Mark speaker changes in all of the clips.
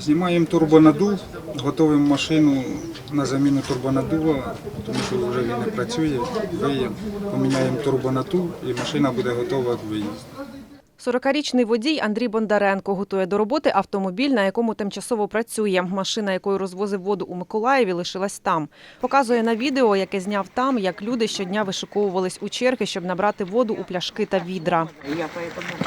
Speaker 1: Знімаємо турбонадув, готуємо машину на заміну турбонадува, тому що вже він не працює. Виємо, поміняємо турбонадув і машина буде готова к виїзду.
Speaker 2: 40-річний водій Андрій Бондаренко готує до роботи автомобіль, на якому тимчасово працює. Машина, якою розвозив воду у Миколаєві, лишилась там. Показує на відео, яке зняв там, як люди щодня вишиковувались у черги, щоб набрати воду у пляшки та відра.
Speaker 3: Я поэтому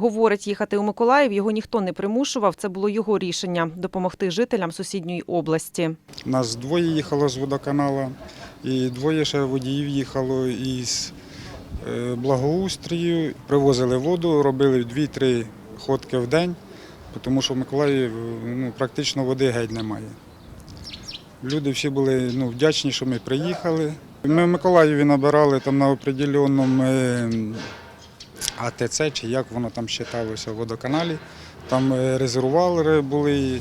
Speaker 2: Говорить, їхати у Миколаїв його ніхто не примушував. Це було його рішення допомогти жителям сусідньої області.
Speaker 1: Нас двоє їхало з водоканала, і двоє ще водіїв їхало із е, благоустрою. Привозили воду, робили 2-3 ходки в день, тому що в Миколаїві ну, практично води геть немає. Люди всі були ну, вдячні, що ми приїхали. Ми в Миколаєві набирали там на определеному е, АТЦ, чи як воно там вважалося в водоканалі. Там е, резервуари були,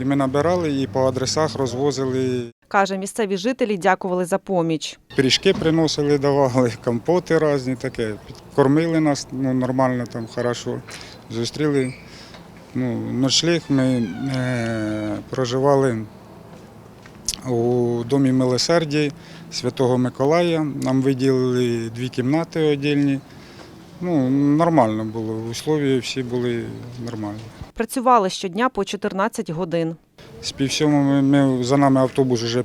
Speaker 1: і ми набирали і по адресах розвозили.
Speaker 2: Каже, місцеві жителі дякували за поміч.
Speaker 1: Пиріжки приносили, давали, компоти різні таке. Кормили нас ну, нормально, там, хорошо. Зустріли. Ну, ночліг ми е, проживали у домі милосердя Святого Миколая. Нам виділили дві кімнати віддільні. Ну, нормально було. Условия всі були нормальні.
Speaker 2: Працювали щодня по 14 годин.
Speaker 1: З півсьомого ми, за нами автобус вже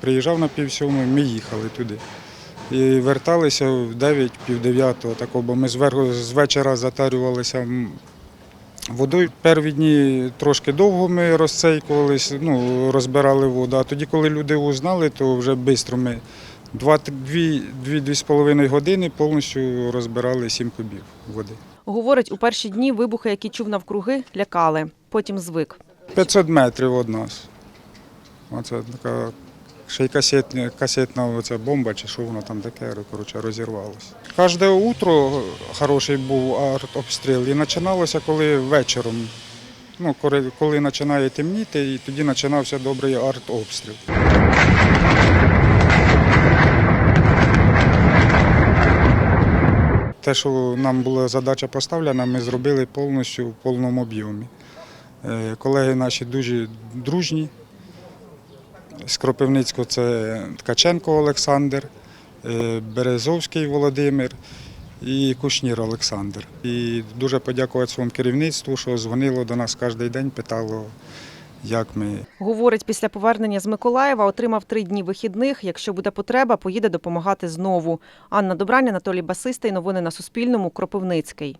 Speaker 1: приїжджав на півсьомого, ми їхали туди. І верталися в 9 пів дев'ятого такого, бо ми з вечора затарювалися водою. Перві дні трошки довго ми розцейкувалися, ну, розбирали воду. А тоді, коли люди узнали, то вже швидко ми 2-2 з години повністю розбирали 7 кубів води.
Speaker 2: Говорить, у перші дні вибухи, які чув навкруги, лякали. Потім звик.
Speaker 1: 500 метрів від нас. Оце така ще й касетна, касетна оця бомба, чи що воно там таке, коротше, розірвалося. Кожне утро хороший був артобстріл і починалося коли вечором. Ну, коли, коли починає темніти, і тоді починався добрий артобстріл. Те, що нам була задача поставлена, ми зробили повністю в повному об'ємі. Е, Колеги наші дуже дружні. З Кропивницького це Ткаченко Олександр, е, Березовський Володимир і Кушнір Олександр. І дуже подякувати своєму керівництву, що дзвонило до нас кожен день, питало, як ми.
Speaker 2: Говорить, після повернення з Миколаєва отримав три дні вихідних. Якщо буде потреба, поїде допомагати знову. Анна Добрань, Анатолій Басистий. Новини на Суспільному. Кропивницький.